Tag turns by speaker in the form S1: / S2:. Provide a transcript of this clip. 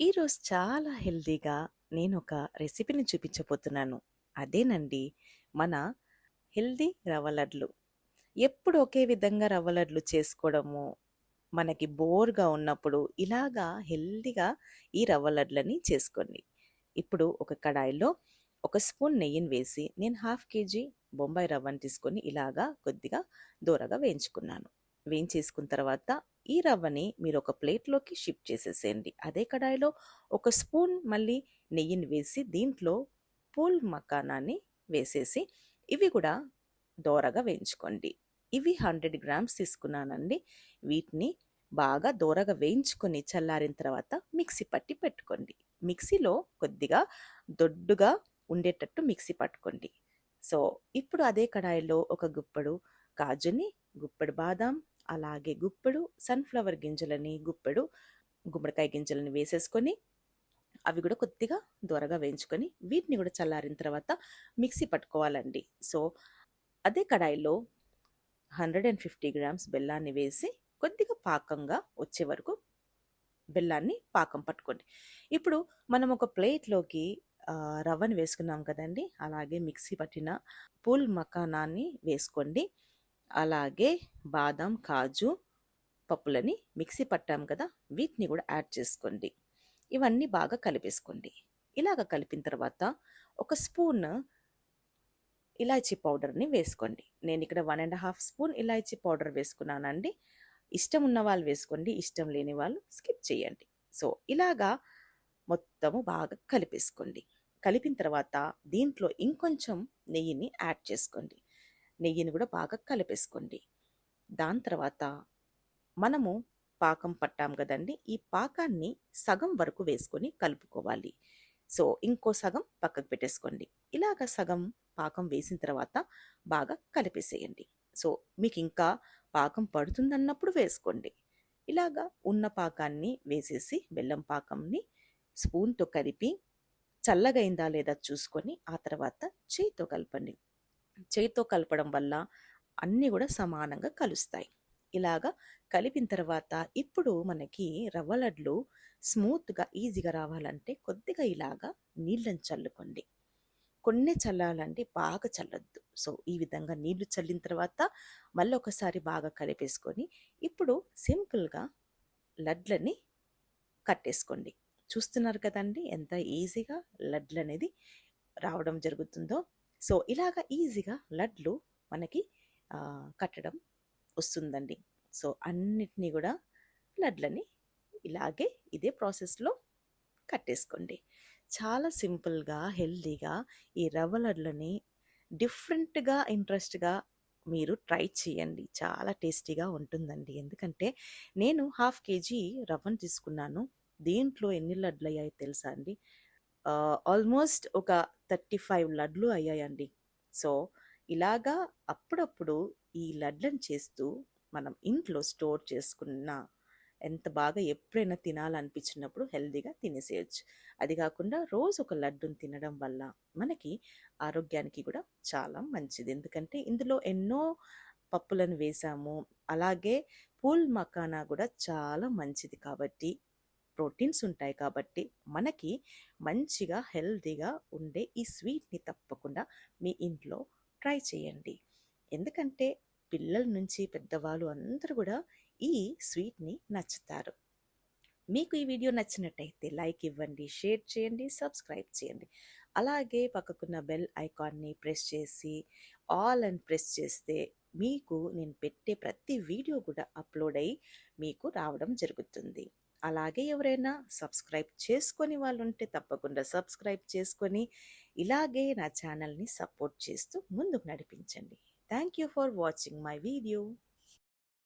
S1: ఈరోజు చాలా హెల్దీగా నేను ఒక రెసిపీని చూపించబోతున్నాను. అదేనండి మన హెల్దీ రవ్వ లడ్లు. ఎప్పుడు ఒకే విధంగా రవ్వ లడ్లు చేసుకోవడము మనకి బోర్గా ఉన్నప్పుడు ఇలాగా హెల్దీగా ఈ రవ్వ లడ్లని చేసుకోండి. ఇప్పుడు ఒక కడాయిలో ఒక స్పూన్ నెయ్యిని వేసి నేను హాఫ్ కేజీ బొంబాయి రవ్వను తీసుకొని ఇలాగా కొద్దిగా దూరగా వేయించుకున్నాను. వేయించేసుకున్న తర్వాత ఈ రవ్వని మీరు ఒక ప్లేట్లోకి షిఫ్ట్ చేసేసేయండి. అదే కడాయిలో ఒక స్పూన్ మళ్ళీ నెయ్యిని వేసి దీంట్లో పూల్ మకానాన్ని వేసేసి ఇవి కూడా దోరగా వేయించుకోండి. ఇవి హండ్రెడ్ గ్రామ్స్ తీసుకున్నానండి. వీటిని బాగా దోరగా వేయించుకొని చల్లారిన తర్వాత మిక్సీ పట్టి పెట్టుకోండి. మిక్సీలో కొద్దిగా దొడ్డుగా ఉండేటట్టు మిక్సీ పట్టుకోండి. సో ఇప్పుడు అదే కడాయిలో ఒక గుప్పడు కాజుని గుప్పడు బాదాం అలాగే గుప్పెడు సన్ఫ్లవర్ గింజలని గుప్పెడు గుమ్మడికాయ గింజలని వేసేసుకొని అవి కూడా కొద్దిగా దూరగా వేయించుకొని వీటిని కూడా చల్లారిన తర్వాత మిక్సీ పట్టుకోవాలండి. సో అదే కడాయిలో హండ్రెడ్ అండ్ ఫిఫ్టీ గ్రామ్స్ బెల్లాన్ని వేసి కొద్దిగా పాకంగా వచ్చే వరకు బెల్లాన్ని పాకం పట్టుకోండి. ఇప్పుడు మనం ఒక ప్లేట్లోకి రవ్వని వేసుకున్నాం కదండి అలాగే మిక్సీ పట్టిన పూల్ మకానాన్ని వేసుకోండి. అలాగే బాదం కాజు పప్పులని మిక్సీ పట్టాం కదా వీటిని కూడా యాడ్ చేసుకోండి. ఇవన్నీ బాగా కలిపేసుకోండి. ఇలాగ కలిపిన తర్వాత ఒక స్పూన్ ఇలాచీ పౌడర్ని వేసుకోండి. నేను ఇక్కడ వన్ అండ్ హాఫ్ స్పూన్ ఇలాచీ పౌడర్ వేసుకున్నానండి. ఇష్టం ఉన్న వాళ్ళు వేసుకోండి ఇష్టం లేని వాళ్ళు స్కిప్ చేయండి. సో ఇలాగా మొత్తము బాగా కలిపేసుకోండి. కలిపిన తర్వాత దీంట్లో ఇంకొంచెం నెయ్యిని యాడ్ చేసుకోండి. నెయ్యిని కూడా బాగా కలిపేసుకోండి. దాని తర్వాత మనము పాకం పట్టాం కదండి ఈ పాకాన్ని సగం వరకు వేసుకొని కలుపుకోవాలి. సో ఇంకో సగం పక్కకు పెట్టేసుకోండి. ఇలాగ సగం పాకం వేసిన తర్వాత బాగా కలిపేసేయండి. సో మీకు ఇంకా పాకం పడుతుందన్నప్పుడు వేసుకోండి. ఇలాగా ఉన్న పాకాన్ని వేసేసి బెల్లం పాకంని స్పూన్తో కలిపి చల్లగైందా లేదా చూసుకొని ఆ తర్వాత చేయితో కలపండి. చేయితో కలపడం వల్ల అన్నీ కూడా సమానంగా కలుస్తాయి. ఇలాగా కలిపిన తర్వాత ఇప్పుడు మనకి రవ్వ లడ్లు స్మూత్గా ఈజీగా రావాలంటే కొద్దిగా ఇలాగా నీళ్ళని చల్లుకోండి. కొన్ని చల్లాలంటే బాగా చల్లొద్దు. సో ఈ విధంగా నీళ్ళు చల్లిన తర్వాత మళ్ళీ ఒకసారి బాగా కలిపేసుకొని ఇప్పుడు సింపుల్గా లడ్లని కట్టేసుకోండి. చూస్తున్నారు కదండి ఎంత ఈజీగా లడ్లు అనేది రావడం జరుగుతుందో? సో ఇలాగ ఈజీగా లడ్లు మనకి కట్టడం వస్తుందండి. సో అన్నిటినీ కూడా లడ్లని ఇలాగే ఇదే ప్రాసెస్లో కట్టేసుకోండి. చాలా సింపుల్గా హెల్దీగా ఈ రవ్వ లడ్లని డిఫరెంట్గా ఇంట్రెస్ట్గా మీరు ట్రై చేయండి. చాలా టేస్టీగా ఉంటుందండి. ఎందుకంటే నేను హాఫ్ కేజీ రవ్వను తీసుకున్నాను. దీంట్లో ఎన్ని లడ్లు అయ్యాయో తెలుసా అండి? ఆల్మోస్ట్ ఒక థర్టీ ఫైవ్ లడ్లు అయ్యాయండి. సో ఇలాగా అప్పుడప్పుడు ఈ లడ్లను చేస్తూ మనం ఇంట్లో స్టోర్ చేసుకున్న ఎంత బాగా ఎప్పుడైనా తినాలనిపించినప్పుడు హెల్దీగా తినేసేయచ్చు. అది కాకుండా రోజు ఒక లడ్డుని తినడం వల్ల మనకి ఆరోగ్యానికి కూడా చాలా మంచిది. ఎందుకంటే ఇందులో ఎన్నో పప్పులను వేసాము. అలాగే పూల్ మకానా కూడా చాలా మంచిది కాబట్టి ప్రోటీన్స్ ఉంటాయి కాబట్టి మనకి మంచిగా హెల్తీగా ఉండే ఈ స్వీట్ని తప్పకుండా మీ ఇంట్లో ట్రై చేయండి. ఎందుకంటే పిల్లల నుంచి పెద్దవాళ్ళు అందరూ కూడా ఈ స్వీట్ని నచ్చుతారు. మీకు ఈ వీడియో నచ్చినట్టయితే లైక్ ఇవ్వండి షేర్ చేయండి సబ్స్క్రైబ్ చేయండి. అలాగే పక్కకున్న బెల్ ఐకాన్ని ప్రెస్ చేసి ఆల్ అండ్ ప్రెస్ చేస్తే మీకు నేను పెట్టే ప్రతి వీడియో కూడా అప్లోడ్ అయ్యి మీకు రావడం జరుగుతుంది. అలాగే ఎవరైనా సబ్స్క్రైబ్ చేసుకొని వాళ్ళు ఉంటే తప్పకుండా సబ్స్క్రైబ్ చేసుకొని ఇలాగే నా ఛానల్ని సపోర్ట్ చేస్తూ ముందుకు నడిపించండి. Thank you for watching my video.